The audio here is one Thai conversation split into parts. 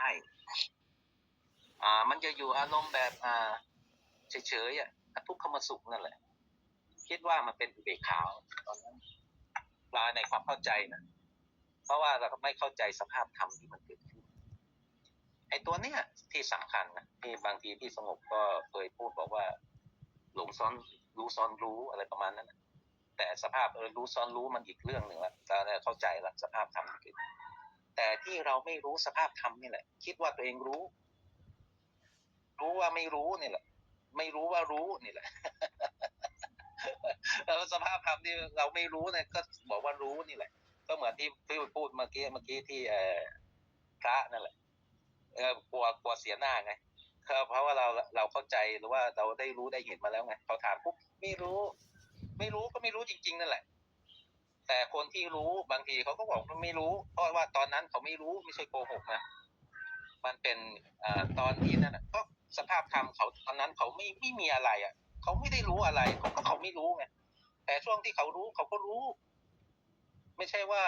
ช่ อ่า มันจะอยู่อารมณ์แบบ อ่า เฉยๆอะทุกขมสุขนั่นแหละ คิดว่ามันเป็นอุเบกขาตอนนั้นปลาในความเข้าใจนะเพราะว่าเราไม่เข้าใจสภาพธรรมที่มันเกิดขึ้นไอ้ตัวเนี้ยที่สำคัญนะที่บางทีที่สงบก็เคยพูดบอกว่า หลงซ้อนรู้ซ้อนรู้อะไรประมาณนั้นนะแต่สภาพเออรู้ซ้อนรู้มันอีกเรื่องหนึ่งละเราเนี่ยเข้าใจละสภาพธรรมที่เกิดขึ้น แต่ที่เราไม่รู้สภาพธรรมนี่แหละ คิดว่าตัวเองรู้ รู้ว่าไม่รู้นี่แหละ ไม่รู้ว่ารู้นี่แหละแล้วสภาพธรรมที่เราไม่รู้เนี่ยก็บอกว่ารู้นี่แหละ ก็เหมือนที่ที่พูดเมื่อกี้เมื่อกี้ที่เออพระนั่นแหละเออกลัวกลัวเสียหน้าไงเพราะว่าเราเราเข้าใจหรือว่าเราได้รู้ได้เห็นมาแล้วไงเขาถามปุ๊บไม่รู้ ไม่รู้ก็ไม่รู้จริง ๆ นั่นแหละ แต่คนที่รู้บางทีเขาก็บอกว่าไม่รู้ เพราะว่าตอนนั้นเขาไม่รู้ไม่ใช่โกหกนะมันเป็นอตอนที่นั่นก็สภาพธรรมเขาตอนนั้นเขาไม่ไม่มีอะไรอะ เขาไม่ได้รู้อะไรเขาก็เขาไม่รู้ไงแต่ช่วงที่เขารู้เขาก็รู้ ไม่ใช่ว่า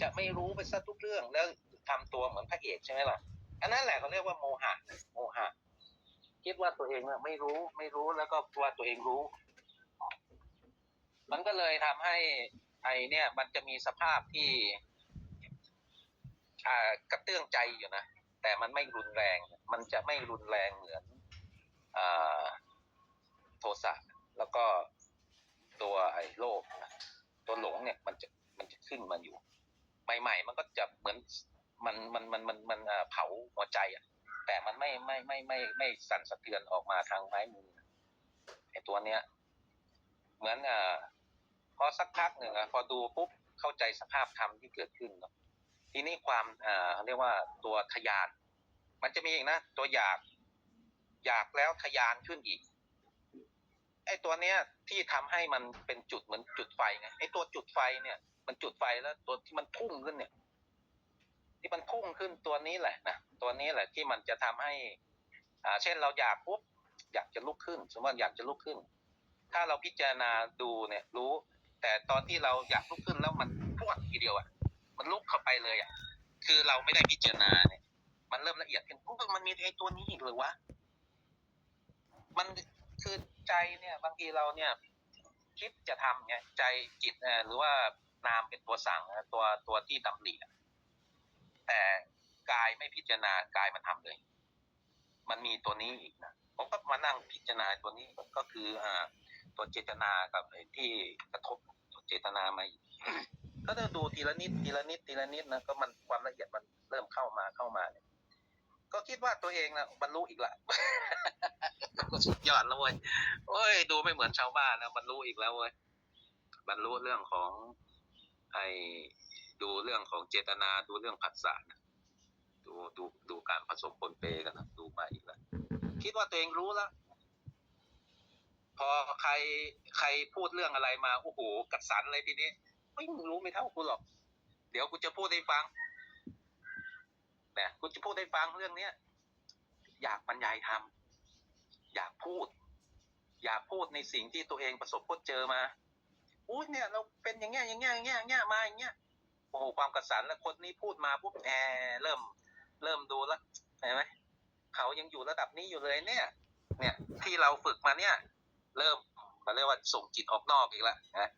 จะไม่รู้ไปซะทุกเรื่องแล้วทำตัวเหมือนพระเอกใช่ไหมล่ะอันนั้นแหละเขาเรียกว่าโมหะโมหะคิดว่าตัวเองไม่รู้ไม่รู้แล้วก็ว่าตัวเองรู้ มันก็เลยทำให้ ไอเนี่ยมันจะมีสภาพที่กระเตื้องใจอยู่นะ แต่มันไม่รุนแรง มันจะไม่รุนแรงเหมือนอโทสะแล้วก็ตัวไอ้โลภนะตัวหลงเนี่ยมันจะมันจะขึ้นมาอยู่ ใหม่ ๆ มันก็จะเหมือนมันมันมันมันมันเผาหัวใจอะ แต่มันไม่ไม่ไม่ไม่ไม่ไม่สั่นสะเทือนออกมาทางไม้มือไอ้ตัวเนี้ย เหมือนอ่า พอสักพักหนึ่งอะพอดูปุ๊บเข้าใจสภาพธรรมที่เกิดขึ้นเนาะทีนี้ความอ่าเรียกว่าตัวทยาน มันจะมีอีกนะตัวอยากอยากแล้วทยานขึ้นอีกไอ้ตัวเนี้ยที่ทำให้มันเป็นจุดเหมือนจุดไฟไงไอ้ตัวจุดไฟเนี่ย มันจุดไฟแล้วตัวที่มันพุ่งขึ้นเนี่ย ที่มันพุ่งขึ้นตัวนี้แหละนะตัวนี้แหละที่มันจะทำให้ อ่า เช่นเราอยากปุ๊บอยากจะลุกขึ้น สมมติอยากจะลุกขึ้น ถ้าเราพิจารณาดูเนี่ย รู้ แต่ตอนที่เราอยากลุกขึ้นแล้วมันพวดทีเดียวอะ มันลุกเข้าไปเลยอะ คือเราไม่ได้พิจารณาเนี่ย มันเริ่มละเอียดขึ้นมันมีไอ้ตัวนี้อีกเลยวะ มันคือใจเนี่ย บางทีเราเนี่ย คิดจะทำเนี่ยใจจิตเอ่อหรือว่านามเป็นตัวสั่งตัวตัวที่ดำริอะแต่กายไม่พิจารณากายมันทำเลย มันมีตัวนี้อีกนะผมก็มานั่งพิจารณาตัวนี้ก็คืออ่า ตัวเจตนากับที่กระทบตัวเจตนามาอีกก็จะดูทีละนิดทีละนิดทีละนิดนะก็มันความละเอียดมันเริ่มเข้ามาเข้ามาเนี่ยก็คิดว่าตัวเองนะบรรลุอีกละก็สุดยอดแล้วเว้ยโอ้ย ดูไม่เหมือนชาวบ้านนะบรรลุอีกแล้วเว้ยบรรลุเรื่องของไอ้ดูเรื่องของเจตนาดูเรื่องผัสสะนะดูดูดูการผสมปนเปกันนะดูมาอีกแล้วคิดว่าตัวเองรู้แล้ว พอใครใครพูดเรื่องอะไรมาโอ้โหกัดสันเลยทีนี้ไม่รู้ไม่เท่ากูหรอก เดี๋ยวกูจะพูดให้ฟังเนี่ยกูจะพูดให้ฟังเรื่องเนี้ยอยากบรรยายธรรมอยากพูด อยากพูดในสิ่งที่ตัวเองประสบพบเจอมาอุ้ยเนี่ย เราเป็นอย่างเงี้ยอย่างเงี้ยอย่างเงี้ยอย่างเงี้ยมาอย่างเงี้ยโอ้โหความกระสันแล้วคนนี้พูดมาปุ๊บแอเริ่ม เริ่มดูแล้วเห็นไหมเขายังอยู่ระดับนี้อยู่เลยเนี่ย เนี่ย ที่เราฝึกมาเนี่ย เริ่มมาเรียกว่าส่งจิตออกนอกอีกแล้วนะ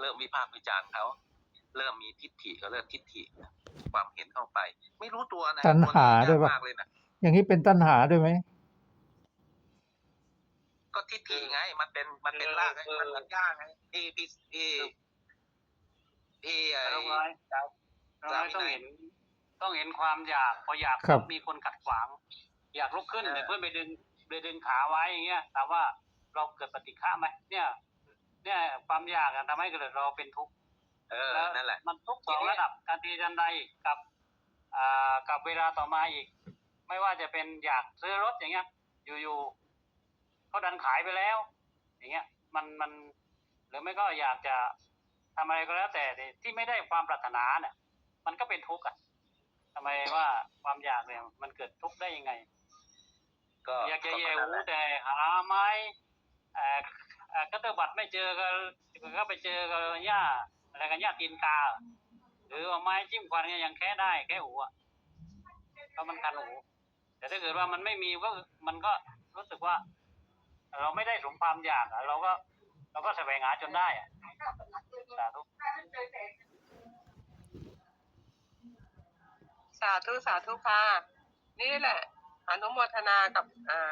เริ่มวิพากษ์วิจารณ์เขาเริ่มมีทิฏฐิเขาเริ่มทิฏฐิความเห็นเข้าไป ไม่รู้ตัวนะตัณหาด้วยปะมากเลยนะอย่างนี้เป็นตัณหาด้วยไหมก็ทิฏฐิไง มันเป็นมันเป็นรากไงมันเหมือนย่างไงที่ที่ที่ที่ไอ้เราไว้เราไว้ต้องเห็น ต้องเห็นความอยากพออยากครับมีคนขัดขวาง อยากลุกขึ้นเออแต่เพื่อนไปดึงไปดึงขาไว้อย่างเงี้ยแต่ว่า เราเกิดปฏิฆะไหมเนี่ย เนี่ยความอยากอะทำให้เกิดเราเป็นทุกข์เออแล้วนั่นแหละ มันทุกข์สองระดับการตีจันใดกับอ่ากับเวลาต่อมาอีก ไม่ว่าจะเป็นอยากซื้อรถอย่างเงี้ย อยู่ๆเขาดันขายไปแล้ว อย่างเงี้ย มันมัน หรือไม่ก็อยากจะทำอะไรก็แล้วแต่ที่ไม่ได้ความปรารถนาเนี่ยมันก็เป็นทุกข์อะทำไมว่าความอยากเนี่ย มันเกิดทุกข์ได้ยังไง ก็อยากจะแย่นั่นหูแหละแต่หาไม้ เออเออก็เตอร์บัตไม่เจอก็ก็ไปเจอกับหญ้าอะไรกันหญ้าตีนกา หรือว่าไม้จิ้มควันเนี่ยยังแค่ได้แค่หูอะเพราะมันคันหูแต่ถ้าเกิดว่ามันไม่มีก็มันก็รู้สึกว่า เราไม่ได้สมความอยากอะเราก็ เราก็แสวงหาจนได้อะสาธุสาธุสาธุค่ะนี่แหละอนุโมทนากับอ่า